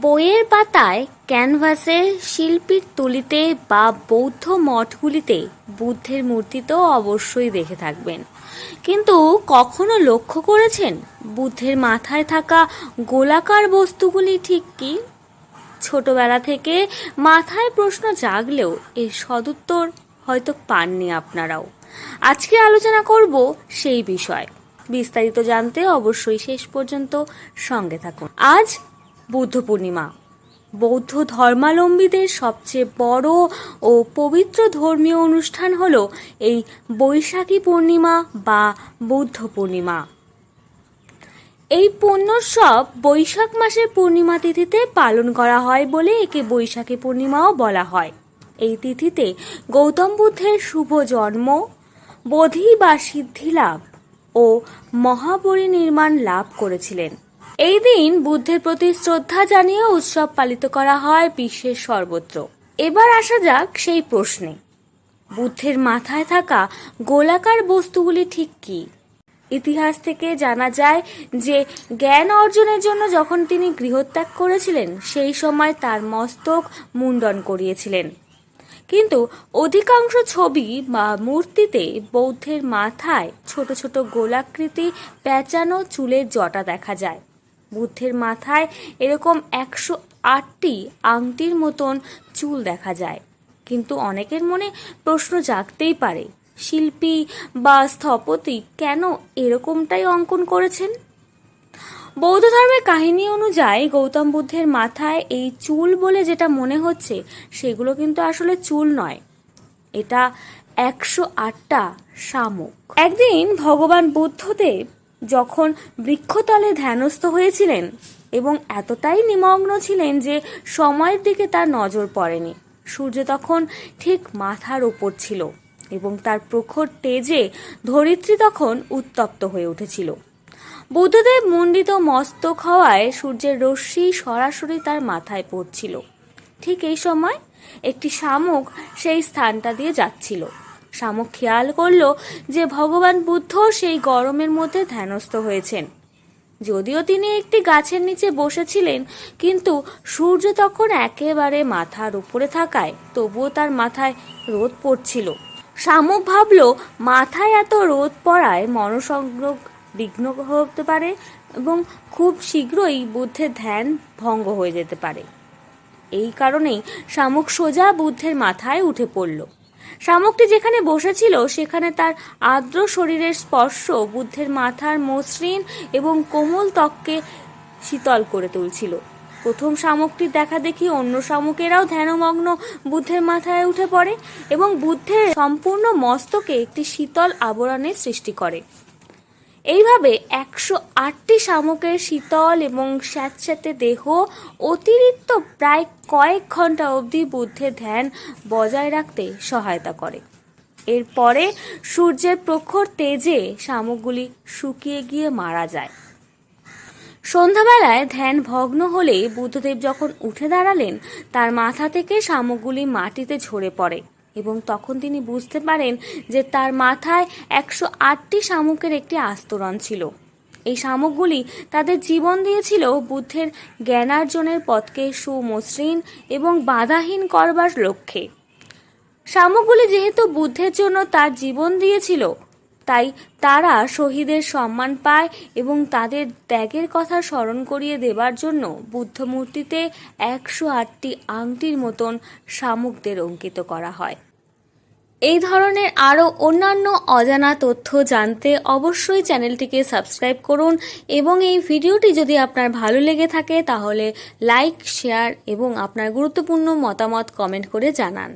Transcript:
বইয়ের পাতায় ক্যানভাসে শিল্পীর তুলিতে বা বৌদ্ধ মঠগুলিতে বুদ্ধের মূর্তি তো অবশ্যই দেখে থাকবেন। কিন্তু কখনো লক্ষ্য করেছেন বুদ্ধের মাথায় থাকা গোলাকার বস্তুগুলি ঠিক কি? ছোটবেলা থেকে মাথায় প্রশ্ন জাগলেও এর সদুত্তর হয়তো পাননি আপনারাও। আজকে আলোচনা করব সেই বিষয়। বিস্তারিত জানতে অবশ্যই শেষ পর্যন্ত সঙ্গে থাকুন। আজ বুদ্ধ পূর্ণিমা। বৌদ্ধ ধর্মাবলম্বীদের সবচেয়ে বড় ও পবিত্র ধর্মীয় অনুষ্ঠান হল এই বৈশাখী পূর্ণিমা বা বুদ্ধ পূর্ণিমা। এই পুণ্যোৎসব বৈশাখ মাসের পূর্ণিমা তিথিতে পালন করা হয় বলে একে বৈশাখী পূর্ণিমাও বলা হয়। এই তিথিতে গৌতম বুদ্ধের শুভ জন্ম, বোধি বা সিদ্ধি লাভ ও মহাপরিনির্মাণ লাভ করেছিলেন। এই দিন বুদ্ধের প্রতি শ্রদ্ধা জানিয়ে উৎসব পালিত করা হয় বিশ্বের সর্বত্র। এবার আসা যাক সেই প্রশ্নে। বুদ্ধের মাথায় থাকা গোলাকার বস্তুগুলি ঠিক কী? ইতিহাস থেকে জানা যায় যে জ্ঞান অর্জনের জন্য যখন তিনি গৃহত্যাগ করেছিলেন, সেই সময় তার মস্তক মুন্ডন করিয়েছিলেন। কিন্তু অধিকাংশ ছবি বা মূর্তিতে বৌদ্ধের মাথায় ছোট ছোট গোলাকৃতি পেঁচানো চুলের জটা দেখা যায়। বুদ্ধের মাথায় এরকম একশো আটটি আংটির মতন চুল দেখা যায়। কিন্তু অনেকের মনে প্রশ্ন জাগতেই পারে, শিল্পী বা স্থপতি কেন এরকমটাই অঙ্কন করেছেন? বৌদ্ধ ধর্মের কাহিনী অনুযায়ী গৌতম বুদ্ধের মাথায় এই চুল বলে যেটা মনে হচ্ছে, সেগুলো কিন্তু আসলে চুল নয়। এটা একশো আটটা শামুক। একদিন ভগবান বুদ্ধদেব যখন বৃক্ষতলে ধ্যানস্থ হয়েছিলেন এবং এতটাই নিমগ্ন ছিলেন যে সময়ের দিকে তার নজর পড়েনি, সূর্য তখন ঠিক মাথার ওপর ছিল এবং তার প্রখর তেজে ধরিত্রী তখন উত্তপ্ত হয়ে উঠেছিল। বুদ্ধদেব মণ্ডিত মস্তক হওয়ায় সূর্যের রশ্মি সরাসরি তার মাথায় পড়ছিল। ঠিক এই সময় একটি শামুক সেই স্থানটা দিয়ে যাচ্ছিল। শামুক খেয়াল করল যে ভগবান বুদ্ধ সেই গরমের মধ্যে ধ্যানস্থ হয়েছেন। যদিও তিনি একটি গাছের নিচে বসেছিলেন, কিন্তু সূর্য তখন একেবারে মাথার উপরে থাকায় তবুও তার মাথায় রোদ পড়ছিল। শামুক ভাবল, মাথায় এত রোদ পড়ায় মনসংযোগ বিঘ্ন হতে পারে এবং খুব শীঘ্রই বুদ্ধের ধ্যান ভঙ্গ হয়ে যেতে পারে। এই কারণেই শামুক সোজা বুদ্ধের মাথায় উঠে পড়ল। শামুকটি যেখানে বসেছিল, সেখানে তার আর্দ্র শরীরের স্পর্শ, বুদ্ধের মাথার মসৃণ এবং কোমল ত্বককে শীতল করে তুলছিল। প্রথম শামুকটির দেখা দেখি অন্য শামুকেরাও ধ্যানমগ্ন বুদ্ধের মাথায় উঠে পড়ে এবং বুদ্ধের সম্পূর্ণ মস্তকে একটি শীতল আবরণের সৃষ্টি করে। এইভাবে একশো আটটি শামুকের শীতল এবং স্যাঁতস্যাঁতে দেহ অতিরিক্ত প্রায় কয়েক ঘণ্টা অবধি বুদ্ধের ধ্যান বজায় রাখতে সহায়তা করে। এরপরে সূর্যের প্রখর তেজে শামুকগুলি শুকিয়ে গিয়ে মারা যায়। সন্ধ্যাবেলায় ধ্যান ভগ্ন হলে বুদ্ধদেব যখন উঠে দাঁড়ালেন, তার মাথা থেকে শামুকগুলি মাটিতে ঝরে পড়ে। এবং তখন তিনি বুঝতে পারেন যে তার মাথায় একশো আটটি শামুকের একটি আস্তরণ ছিল। এই শামুকগুলি তাদের জীবন দিয়েছিল বুদ্ধের জ্ঞানার্জনের পথকে সুমসৃণ এবং বাধাহীন করবার লক্ষ্যে। শামুকগুলি যেহেতু বুদ্ধের জন্য তার জীবন দিয়েছিল, তাই তারা শহীদের সম্মান পায় এবং তাদের ত্যাগের কথা স্মরণ করিয়ে দেবার জন্য বুদ্ধ মূর্তিতে একশো আটটি আংটির মতন শামুকদের অঙ্কিত করা হয়। এই ধরনের আরও অন্যান্য অজানা তথ্য জানতে অবশ্যই চ্যানেলটিকে সাবস্ক্রাইব করুন এবং এই ভিডিওটি যদি আপনার ভালো লেগে থাকে তাহলে লাইক, শেয়ার এবং আপনার গুরুত্বপূর্ণ মতামত কমেন্ট করে জানান।